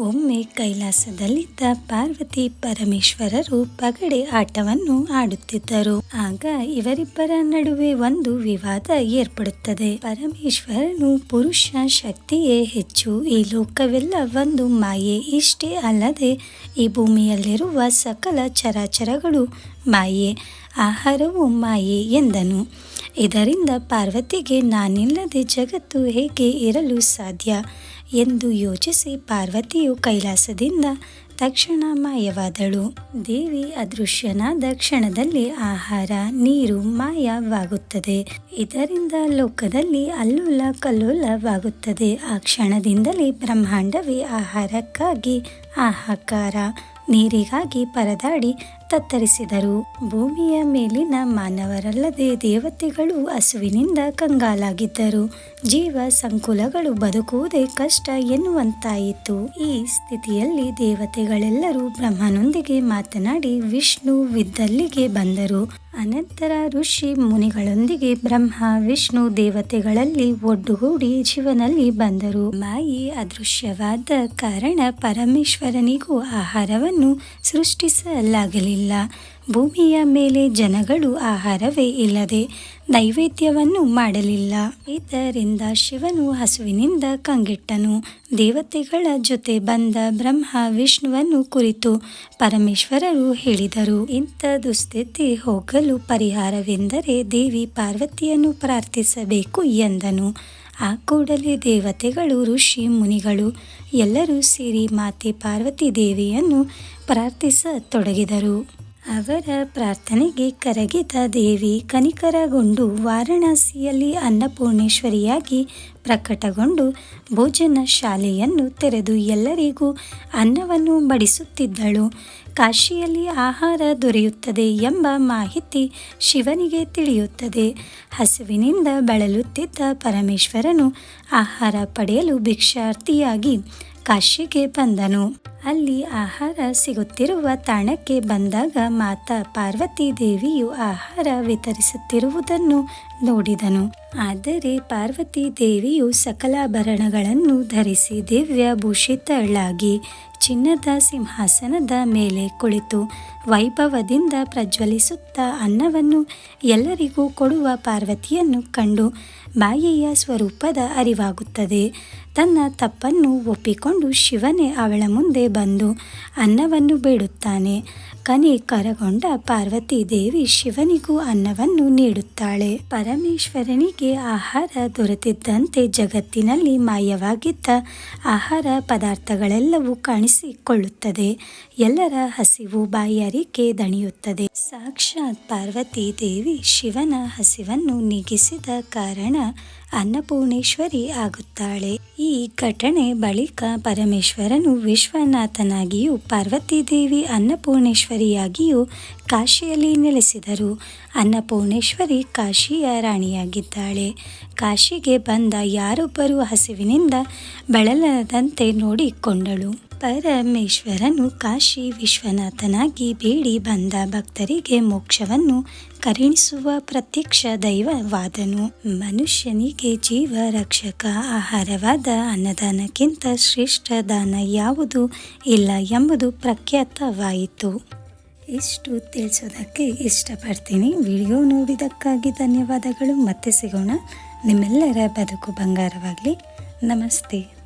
ಒಮ್ಮೆ ಕೈಲಾಸದಲ್ಲಿದ್ದ ಪಾರ್ವತಿ ಪರಮೇಶ್ವರರು ಪಗಡೆ ಆಟವನ್ನು ಆಡುತ್ತಿದ್ದರು. ಆಗ ಇವರಿಬ್ಬರ ನಡುವೆ ಒಂದು ವಿವಾದ ಏರ್ಪಡುತ್ತದೆ. ಪರಮೇಶ್ವರನು ಪುರುಷ ಶಕ್ತಿಯೇ ಹೆಚ್ಚು. ಈ ಲೋಕವೆಲ್ಲ ಒಂದು ಮಾಯೆ. ಇಷ್ಟೇ ಅಲ್ಲದೆ ಈ ಭೂಮಿಯಲ್ಲಿರುವ ಸಕಲ ಚರಾಚರಗಳು ಮಾಯೆ. ಆಹಾರವು ಮಾಯೆ ಎಂದನು. ಇದರಿಂದ ಪಾರ್ವತಿಗೆ ನಾನಿಲ್ಲದೆ ಜಗತ್ತು ಹೇಗೆ ಇರಲು ಸಾಧ್ಯ? ಎಂದು ಯೋಚಿಸಿ ಪಾರ್ವತಿಯು ಕೈಲಾಸದಿಂದ ತಕ್ಷಣ ಮಾಯವಾದಳು. ದೇವಿ ಅದೃಶ್ಯನಾದ ಕ್ಷಣದಲ್ಲಿ ಆಹಾರ, ನೀರು ಮಾಯವಾಗುತ್ತದೆ. ಇದರಿಂದ ಲೋಕದಲ್ಲಿ ಅಲ್ಲುಲ ಕಲ್ಲುಲವಾಗುತ್ತದೆ. ಆ ಕ್ಷಣದಿಂದಲೇ ಬ್ರಹ್ಮಾಂಡವೇ ಆಹಾರಕ್ಕಾಗಿ ಆಹಾಕಾರ, ನೀರಿಗಾಗಿ ಪರದಾಡಿ ತತ್ತರಿಸಿದರು ಭೂಮಿಯ ಮೇಲಿನ ಮಾನವರಲ್ಲದೆ ದೇವತೆಗಳು ಹಸುವಿನಿಂದ ಕಂಗಾಲಾಗಿದ್ದರು. ಜೀವ ಸಂಕುಲಗಳು ಬದುಕುವುದೇ ಕಷ್ಟ ಎನ್ನುವಂತಾಯಿತು. ಈ ಸ್ಥಿತಿಯಲ್ಲಿ ದೇವತೆಗಳೆಲ್ಲರೂ ಬ್ರಹ್ಮನೊಂದಿಗೆ ಮಾತನಾಡಿ ವಿಷ್ಣು ವಿದ್ದಲ್ಲಿಗೆ ಬಂದರು. ಅನಂತರ ಋಷಿ ಮುನಿಗಳೊಂದಿಗೆ ಬ್ರಹ್ಮ, ವಿಷ್ಣು ದೇವತೆಗಳಲ್ಲಿ ಒಡ್ಡುಗೂಡಿ ಜೀವನಲ್ಲಿ ಬಂದರು. ಮಾಯಿ ಅದೃಶ್ಯವಾದ ಕಾರಣ ಪರಮೇಶ್ವರನಿಗೂ ಆಹಾರವನ್ನು ಸೃಷ್ಟಿಸಲಾಗಲಿಲ್ಲ. ಭೂಮಿಯ ಮೇಲೆ ಜನಗಳು ಆಹಾರವೇ ಇಲ್ಲದೆ ನೈವೇದ್ಯವನ್ನು ಮಾಡಲಿಲ್ಲ. ಇದರಿಂದ ಶಿವನು ಹಸುವಿನಿಂದ ಕಂಗೆಟ್ಟನು. ದೇವತೆಗಳ ಜೊತೆ ಬಂದ ಬ್ರಹ್ಮ ವಿಷ್ಣುವನ್ನು ಕುರಿತು ಪರಮೇಶ್ವರರು ಹೇಳಿದರು. ಇಂಥ ದುಸ್ಥಿತಿ ಹೋಗಲು ಪರಿಹಾರವೆಂದರೆ ದೇವಿ ಪಾರ್ವತಿಯನ್ನು ಪ್ರಾರ್ಥಿಸಬೇಕು ಎಂದನು. ಆ ಕೂಡಲೇ ದೇವತೆಗಳು ಋಷಿ ಮುನಿಗಳು ಎಲ್ಲರೂ ಸೇರಿ ಮಾತೆ ಪಾರ್ವತಿ ದೇವಿಯನ್ನು ಪ್ರಾರ್ಥಿಸತೊಡಗಿದರು. ಅವರ ಪ್ರಾರ್ಥನೆಗೆ ಕರಗಿದ ದೇವಿ ಕನಿಕರಗೊಂಡು ವಾರಣಾಸಿಯಲ್ಲಿ ಅನ್ನಪೂರ್ಣೇಶ್ವರಿಯಾಗಿ ಪ್ರಕಟಗೊಂಡು ಭೋಜನ ಶಾಲೆಯನ್ನು ತೆರೆದು ಎಲ್ಲರಿಗೂ ಅನ್ನವನ್ನು ಬಡಿಸುತ್ತಿದ್ದಳು. ಕಾಶಿಯಲ್ಲಿ ಆಹಾರ ದೊರೆಯುತ್ತದೆ ಎಂಬ ಮಾಹಿತಿ ಶಿವನಿಗೆ ತಿಳಿಯುತ್ತದೆ. ಹಸುವಿನಿಂದ ಬಳಲುತ್ತಿದ್ದ ಪರಮೇಶ್ವರನು ಆಹಾರ ಪಡೆಯಲು ಭಿಕ್ಷಾರ್ಥಿಯಾಗಿ ಕಾಶಿಗೆ ಬಂದನು. ಅಲ್ಲಿ ಆಹಾರ ಸಿಗುತ್ತಿರುವ ತಾಣಕ್ಕೆ ಬಂದಾಗ ಮಾತಾ ಪಾರ್ವತಿ ದೇವಿಯು ಆಹಾರ ವಿತರಿಸುತ್ತಿರುವುದನ್ನು ನೋಡಿದನು. ಆದರೆ ಪಾರ್ವತಿ ದೇವಿಯು ಸಕಲಾಭರಣಗಳನ್ನು ಧರಿಸಿ ದಿವ್ಯ ಭೂಷಿತಳಾಗಿ ಚಿನ್ನದ ಸಿಂಹಾಸನದ ಮೇಲೆ ಕುಳಿತು ವೈಭವದಿಂದ ಪ್ರಜ್ವಲಿಸುತ್ತಾ ಅನ್ನವನ್ನು ಎಲ್ಲರಿಗೂ ಕೊಡುವ ಪಾರ್ವತಿಯನ್ನು ಕಂಡು ಮಾಯೆಯ ಸ್ವರೂಪದ ಅರಿವಾಗುತ್ತದೆ. ತನ್ನ ತಪ್ಪನ್ನು ಒಪ್ಪಿಕೊಂಡು ಶಿವನೇ ಅವಳ ಮುಂದೆ ಬಂದು ಅನ್ನವನ್ನು ಬೇಡುತ್ತಾನೆ. ಕನಿ ಕರಗೊಂಡ ಪಾರ್ವತಿ ದೇವಿ ಶಿವನಿಗೂ ಅನ್ನವನ್ನು ನೀಡುತ್ತಾಳೆ. ಪರಮೇಶ್ವರನಿಗೆ ಆಹಾರ ದೊರೆತಿದ್ದಂತೆ ಜಗತ್ತಿನಲ್ಲಿ ಮಾಯವಾಗಿದ್ದ ಆಹಾರ ಪದಾರ್ಥಗಳೆಲ್ಲವೂ ಕಾಣಿಸಿಕೊಳ್ಳುತ್ತದೆ. ಎಲ್ಲರ ಹಸಿವು ಬಾಯಾರಿಕೆ ದಣಿಯುತ್ತದೆ. ಸಾಕ್ಷಾತ್ ಪಾರ್ವತಿ ದೇವಿ ಶಿವನ ಹಸಿವನ್ನು ನೀಗಿಸಿದ ಕಾರಣ ಅನ್ನಪೂರ್ಣೇಶ್ವರಿ ಆಗುತ್ತಾಳೆ. ಈ ಘಟನೆ ಬಳಿಕ ಪರಮೇಶ್ವರನು ವಿಶ್ವನಾಥನಾಗಿಯೂ ಪಾರ್ವತಿ ದೇವಿ ಅನ್ನಪೂರ್ಣೇಶ್ವರಿಯಾಗಿಯೂ ಕಾಶಿಯಲ್ಲಿ ನೆಲೆಸಿದರು. ಅನ್ನಪೂರ್ಣೇಶ್ವರಿ ಕಾಶಿಯ ರಾಣಿಯಾಗಿದ್ದಾಳೆ. ಕಾಶಿಗೆ ಬಂದ ಯಾರೊಬ್ಬರು ಹಸಿವಿನಿಂದ ಬಳಲದಂತೆ ನೋಡಿಕೊಂಡಳು. ಪರಮೇಶ್ವರನು ಕಾಶಿ ವಿಶ್ವನಾಥನಾಗಿ ಬೇಡಿ ಬಂದ ಭಕ್ತರಿಗೆ ಮೋಕ್ಷವನ್ನು ಕರುಣಿಸುವ ಪ್ರತ್ಯಕ್ಷ ದೈವವಾದನು. ಮನುಷ್ಯನಿಗೆ ಜೀವ ರಕ್ಷಕ ಆಹಾರವಾದ ಅನ್ನದಾನಕ್ಕಿಂತ ಶ್ರೇಷ್ಠ ದಾನ ಯಾವುದು ಇಲ್ಲ ಎಂಬುದು ಪ್ರಖ್ಯಾತವಾಯಿತು. ಇಷ್ಟು ತಿಳಿಸೋದಕ್ಕೆ ಇಷ್ಟಪಡ್ತೀನಿ. ವಿಡಿಯೋ ನೋಡಿದ್ದಕ್ಕಾಗಿ ಧನ್ಯವಾದಗಳು. ಮತ್ತೆ ಸಿಗೋಣ. ನಿಮ್ಮೆಲ್ಲರ ಬದುಕು ಬಂಗಾರವಾಗಲಿ. ನಮಸ್ತೆ.